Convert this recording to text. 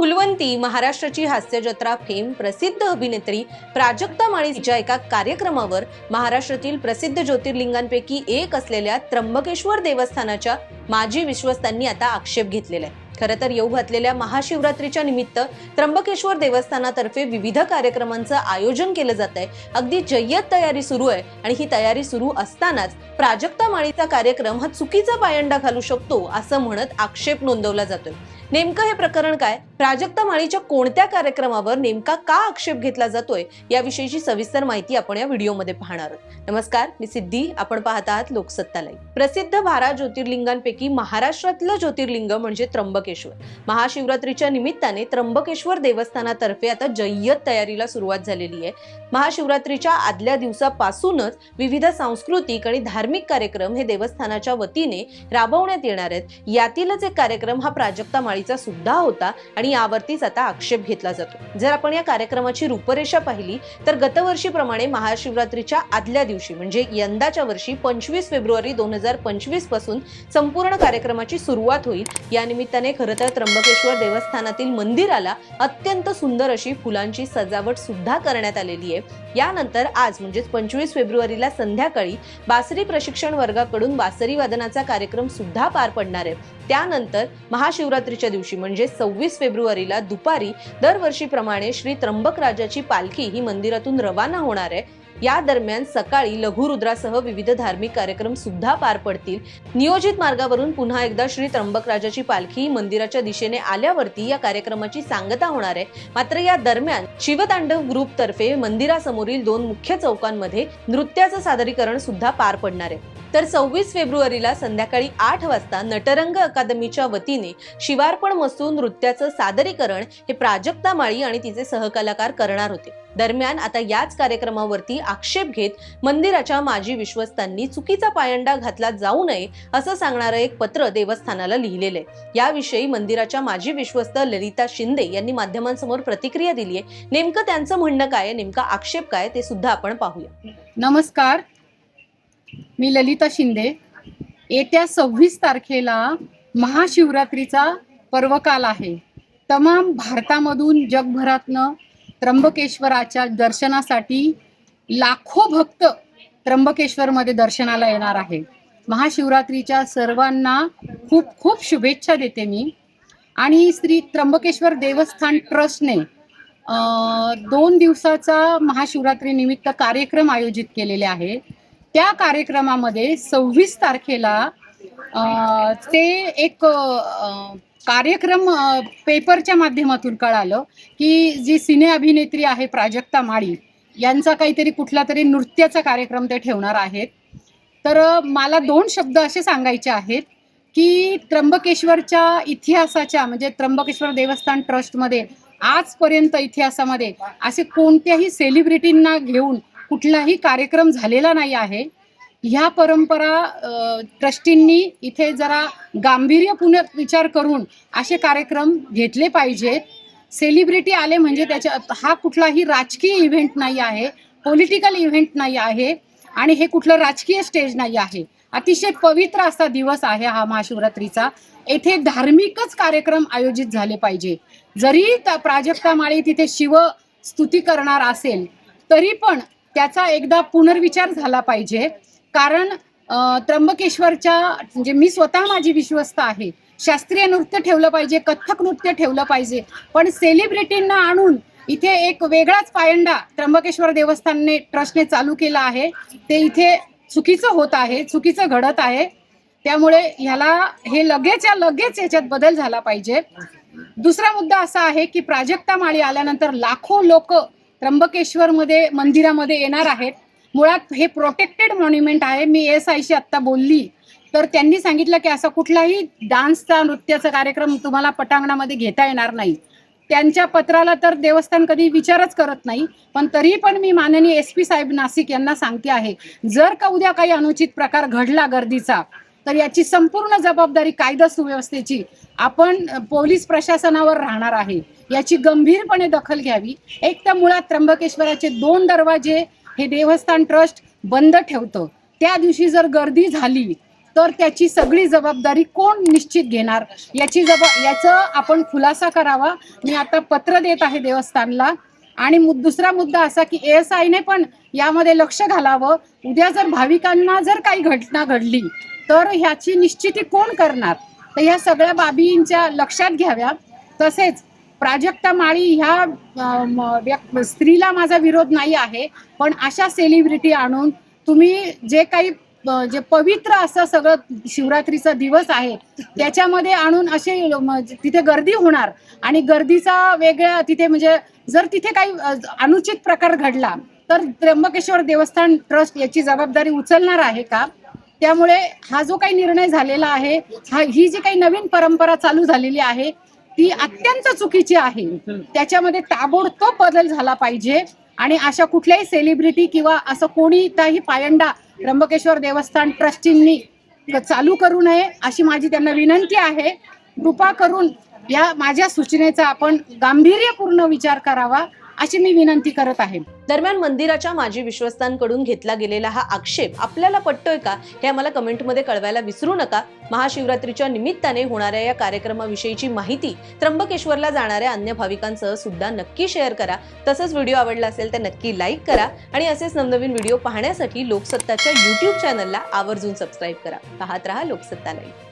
फुलवंती महाराष्ट्राची हास्य जत्रा फेम प्रसिद्ध अभिनेत्री प्राजक्ता माळीच्या एका कार्यक्रमावर महाराष्ट्रातील प्रसिद्ध ज्योतिर्लिंगांपैकी एक असलेल्या त्र्यंबकेश्वर देवस्थानाच्या माजी विश्वस्तांनी आता आक्षेप घेतलेला आहे. खरं तर येऊ घातलेल्या महाशिवरात्रीच्या निमित्त त्र्यंबकेश्वर देवस्थानातर्फे विविध कार्यक्रमांचं आयोजन केलं जात आहे. अगदी जय्यत तयारी सुरू आहे आणि ही तयारी सुरू असतानाच प्राजक्ता माळीचा कार्यक्रम हा चुकीचा पायंडा घालू शकतो असं म्हणत आक्षेप नोंदवला जातोय. नेमकं हे प्रकरण काय? प्राजक्ता माळीच्या कोणत्या कार्यक्रमावर नेमका का आक्षेप घेतला जातोय? याविषयीची सविस्तर माहिती आपण या व्हिडिओमध्ये पाहणार आहोत. नमस्कार मी सिद्धी. आपण पाहत आहात लोकसत्ता लाईव्ह प्रसिद्ध बारा ज्योतिर्लिंगांपैकी महाराष्ट्रातलं ज्योतिर्लिंग म्हणजे त्र्यंबकेश्वर. महाशिवरात्रीच्या निमित्ताने त्र्यंबकेश्वर देवस्थानातर्फे आता जय्यत तयारीला सुरुवात झालेली आहे. महाशिवरात्रीच्या आदल्या दिवसापासूनच विविध सांस्कृतिक आणि धार्मिक कार्यक्रम हे देवस्थानाच्या वतीने राबवण्यात येणार आहेत. यातीलच एक कार्यक्रम हा प्राजक्ता माळीचा सुद्धा होता आणि यावरतीच आता आक्षेप घेतला जातो. जर आपण या कार्यक्रमाची रूपरेषा पाहिली तर गतवर्षीप्रमाणे महाशिवरात्रीच्या आदल्या दिवशी म्हणजे यंदाच्या वर्षी पंचवीस फेब्रुवारी दोन हजार पंचवीसपासून संपूर्ण कार्यक्रमाची सुरुवात होईल. या निमित्ताने खरं तर त्र्यंबकेश्वर देवस्थानातील मंदिराला अत्यंत सुंदर अशी फुलांची सजावट सुद्धा करण्यात आलेली आहे. यानंतर आज म्हणजेच पंचवीस फेब्रुवारीला संध्याकाळी बासरी प्रशिक्षण वर्गाकडून बासरी वादनाचा कार्यक्रम सुद्धा पार पडणार आहे. त्यानंतर महाशिवरात्रीच्या दिवशी म्हणजे सव्वीस फेब्रुवारीला दुपारी दरवर्षीप्रमाणे श्री त्र्यंबक राजाची पालखी ही मंदिरातून रवाना होणार आहे. या दरम्यान सकाळी लघुरुद्रासह विविध धार्मिक कार्यक्रम सुद्धा पार पडतील. नियोजित मार्गावरून पुन्हा एकदा श्री त्र्यंबक राजाची पालखी मंदिराच्या दिशेने आल्यावरती या कार्यक्रमाची सांगता होणार आहे. मात्र या दरम्यान शिवतांडव ग्रुप तर्फे मंदिरासमोरील दोन मुख्य चौकांमध्ये नृत्याचं सादरीकरण सुद्धा पार पडणार आहे. तर सव्वीस फेब्रुवारीला संध्याकाळी आठ वाजता नटरंग अकादमीच्या वतीने शिवार्पण मस्तू नृत्याचं सादरीकरण हे प्राजक्ता माळी आणि तिचे सहकलाकार करणार होते. दरम्यान आता याच कार्यक्रमावरती आक्षेप घेत मंदिराच्या माजी विश्वस्तांनी चुकीचा पायंडा घातला जाऊ नये असं सांगणारं एक पत्र देवस्थानाला लिहिलेलं आहे. याविषयी मंदिराच्या माजी विश्वस्त ललिता शिंदे यांनी माध्यमांसमोर प्रतिक्रिया दिली आहे. नेमकं त्यांचं म्हणणं काय नेमका आक्षेप काय ते सुद्धा आपण पाहूया. नमस्कार. मी ललिता शिंदे. येत्या सव्वीस तारखेला महाशिवरात्रीचा पर्वकाल आहे. तमाम भारतामधून जगभरातनं त्र्यंबकेश्वराच्या दर्शनासाठी लाखो भक्त त्र्यंबकेश्वरमध्ये दर्शनाला येणार आहे. महाशिवरात्रीच्या सर्वांना खूप खूप शुभेच्छा देते मी. आणि श्री त्र्यंबकेश्वर देवस्थान ट्रस्टने दोन दिवसाचा महाशिवरात्री निमित्त कार्यक्रम आयोजित केलेले आहे. त्या कार्यक्रमामध्ये सव्वीस तारखेला ते एक कार्यक्रम पेपरच्या माध्यमातून कळालं की जी सिने अभिनेत्री आहे प्राजक्ता माळी यांचा काहीतरी कुठला तरी नृत्याचा कार्यक्रम ते ठेवणार आहेत. तर मला दोन शब्द असे सांगायचे आहेत की त्र्यंबकेश्वरच्या इतिहासाच्या म्हणजे त्र्यंबकेश्वर देवस्थान ट्रस्टमध्ये आजपर्यंत इतिहासामध्ये असे कोणत्याही सेलिब्रिटींना घेऊन कुठलाही कार्यक्रम झालेला नाही आहे. ह्या परंपरा ट्रस्टींनी इथे जरा गांभीर्यपूर्ण विचार करून असे कार्यक्रम घेतले पाहिजेत. सेलिब्रिटी आले म्हणजे त्याच्या हा कुठलाही राजकीय इव्हेंट नाही आहे पॉलिटिकल इव्हेंट नाही आहे आणि हे कुठलं राजकीय स्टेज नाही आहे. अतिशय पवित्र असा दिवस आहे हा महाशिवरात्रीचा. येथे धार्मिकच कार्यक्रम आयोजित झाले पाहिजे. जरी त्या प्राजक्ता माळी तिथे शिव स्तुती करणार असेल तरी पण त्याचा एकदा पुनर्विचार झाला पाहिजे. कारण त्र्यंबकेश्वरच्या म्हणजे मी स्वतः माझी विश्वस्त आहे. शास्त्रीय नृत्य ठेवलं पाहिजे कथ्थक नृत्य ठेवलं पाहिजे. पण सेलिब्रिटींना आणून इथे एक वेगळाच पायंडा त्र्यंबकेश्वर देवस्थानने ट्रस्टने चालू केला आहे. ते इथे चुकीचं होत आहे चुकीचं घडत आहे. त्यामुळे ह्याला हे लगेच या लगेच याच्यात बदल झाला पाहिजे. दुसरा मुद्दा असा आहे की प्राजक्ता माळी आल्यानंतर लाखो लोक त्र्यंबकेश्वरमध्ये मंदिरामध्ये येणार आहेत. मुळात हे प्रोटेक्टेड मॉन्युमेंट आहे. मी एस आयशी आत्ता बोलली. तर त्यांनी सांगितलं की असा कुठलाही डान्सचा नृत्याचा कार्यक्रम तुम्हाला पटांगणामध्ये घेता येणार नाही. त्यांच्या पत्राला तर देवस्थान कधी विचारच करत नाही. पण तरी पण मी माननीय एस पी साहेब नाशिक यांना सांगते आहे जर का उद्या काही अनुचित प्रकार घडला गर्दीचा तर याची संपूर्ण जबाबदारी कायदा सुव्यवस्थेची आपण पोलीस प्रशासनावर राहणार आहे. याची गंभीरपणे दखल घ्यावी. एक तर मुळात त्र्यंबकेश्वराचे दोन दरवाजे हे देवस्थान ट्रस्ट बंद ठेवतं. त्या दिवशी जर गर्दी झाली तर त्याची सगळी जबाबदारी कोण निश्चित घेणार? याची जबा याचं आपण खुलासा करावा. मी आता पत्र देत आहे देवस्थानला. आणि दुसरा मुद्दा असा की एस आयने पण यामध्ये लक्ष घालावं. उद्या जर भाविकांना जर काही घटना घडली तर ह्याची निश्चिती कोण करणार? तर ह्या सगळ्या बाबींच्या लक्षात घ्याव्या. तसेच प्राजक्ता माळी ह्या म- स्त्रीला माझा विरोध नाही आहे पण अशा सेलिब्रिटी आणून तुम्ही जे काही जे पवित्र असं सगळं शिवरात्रीचा दिवस आहे त्याच्यामध्ये आणून असे तिथे गर्दी होणार आणि गर्दीचा वेगळ्या तिथे म्हणजे जर तिथे काही अनुचित प्रकार घडला तर त्र्यंबकेश्वर देवस्थान ट्रस्ट याची जबाबदारी उचलणार आहे का? त्यामुळे हा जो काही निर्णय झालेला आहे हा ही जी काही नवीन परंपरा चालू झालेली आहे ती अत्यंत चुकीची आहे. त्याच्यामध्ये ताबडतोब बदल झाला पाहिजे आणि अशा कुठल्याही सेलिब्रिटी किंवा असं कोणीही पायंडा त्र्यंबकेश्वर देवस्थान ट्रस्टींनी चालू करू नये अशी माझी त्यांना विनंती आहे. कृपा करून या माझ्या सूचनेचा आपण गांभीर्यपूर्ण विचार करावा अशी मी विनंती करत आहे. दरम्यान मंदिराच्या माजी विश्वस्तांकडून घेतला गेलेला हा आक्षेप आपल्याला पटतोय का? हे आम्हाला कमेंटमध्ये कळवायला विसरू नका. महाशिवरात्रीच्या निमित्ताने होणाऱ्या या कार्यक्रमाविषयीची माहिती त्र्यंबकेश्वरला जाणाऱ्या अन्य भाविकांसह सुद्धा नक्की शेअर करा. तसंच व्हिडिओ आवडला असेल तर नक्की लाईक करा आणि असेच नवनवीन व्हिडिओ पाहण्यासाठी लोकसत्ताच्या युट्यूब चॅनलला आवर्जून सबस्क्राईब करा. पाहत रहा लोकसत्ता लाईव्ह